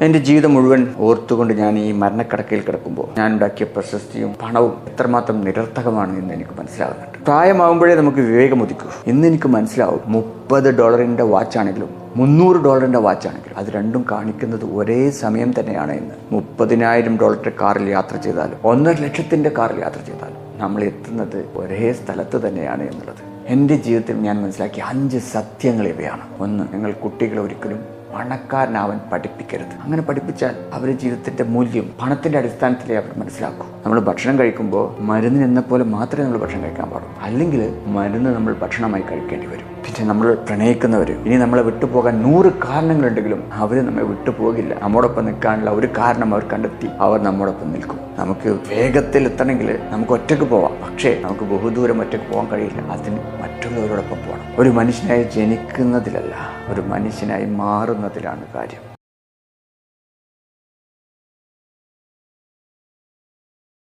എന്റെ ജീവിതം മുഴുവൻ ഓർത്തുകൊണ്ട് ഞാൻ ഈ മരണക്കടക്കിൽ കിടക്കുമ്പോൾ ഞാൻ ഉണ്ടാക്കിയ പ്രശസ്തിയും പണവും എത്രമാത്രം നിരർത്ഥകമാണ് എന്ന് എനിക്ക് മനസ്സിലാകുന്നുണ്ട്. പ്രായമാകുമ്പോഴേ നമുക്ക് വിവേകം ഒതുക്കൂ ഇന്ന് എനിക്ക് മനസ്സിലാവും. മുപ്പത് ഡോളറിന്റെ വാച്ചാണെങ്കിലും മുന്നൂറ് ഡോളറിന്റെ വാച്ചാണെങ്കിലും അത് രണ്ടും കാണിക്കുന്നത് ഒരേ സമയം തന്നെയാണ് എന്ന്. മുപ്പതിനായിരം ഡോളറിന്റെ കാറിൽ യാത്ര ചെയ്താലും ഒന്നര ലക്ഷത്തിന്റെ കാറിൽ യാത്ര ചെയ്താലും നമ്മൾ എത്തുന്നത് ഒരേ സ്ഥലത്ത് തന്നെയാണ് എന്നുള്ളത്. എന്റെ ജീവിതത്തിൽ ഞാൻ മനസ്സിലാക്കിയ അഞ്ച് സത്യങ്ങൾ ഇവയാണ്. ഒന്ന് നിങ്ങൾ കുട്ടികളെ ഒരിക്കലും പണക്കാരനാവാൻ പഠിപ്പിക്കരുത്. അങ്ങനെ പഠിപ്പിച്ചാൽ അവരുടെ ജീവിതത്തിന്റെ മൂല്യം പണത്തിന്റെ അടിസ്ഥാനത്തിലേ അവർ മനസ്സിലാക്കൂ. നമ്മൾ ഭക്ഷണം കഴിക്കുമ്പോൾ മരുന്നിന് എന്ന പോലെ മാത്രമേ നമ്മൾ ഭക്ഷണം കഴിക്കാൻ പാടുള്ളൂ. അല്ലെങ്കിൽ മരുന്ന് നമ്മൾ ഭക്ഷണമായി കഴിക്കേണ്ടി വരും. പിന്നെ നമ്മൾ പ്രണയിക്കുന്നവർ ഇനി നമ്മളെ വിട്ടുപോകാൻ നൂറ് കാരണങ്ങളുണ്ടെങ്കിലും അവർ നമ്മെ വിട്ടുപോകില്ല. നമ്മോടൊപ്പം നിൽക്കാനുള്ള ഒരു കാരണം അവർ കണ്ടെത്തി അവർ നമ്മോടൊപ്പം നിൽക്കും. നമുക്ക് വേഗത്തിൽ എത്തണമെങ്കിൽ നമുക്ക് ഒറ്റയ്ക്ക് പോവാം. പക്ഷേ നമുക്ക് ബഹുദൂരം ഒറ്റയ്ക്ക് പോകാൻ കഴിയില്ല. അതിന് മറ്റുള്ളവരോടൊപ്പം പോകണം. ഒരു മനുഷ്യനായി ജനിക്കുന്നതിലല്ല ഒരു മനുഷ്യനായി മാറുന്നതിലാണ് കാര്യം.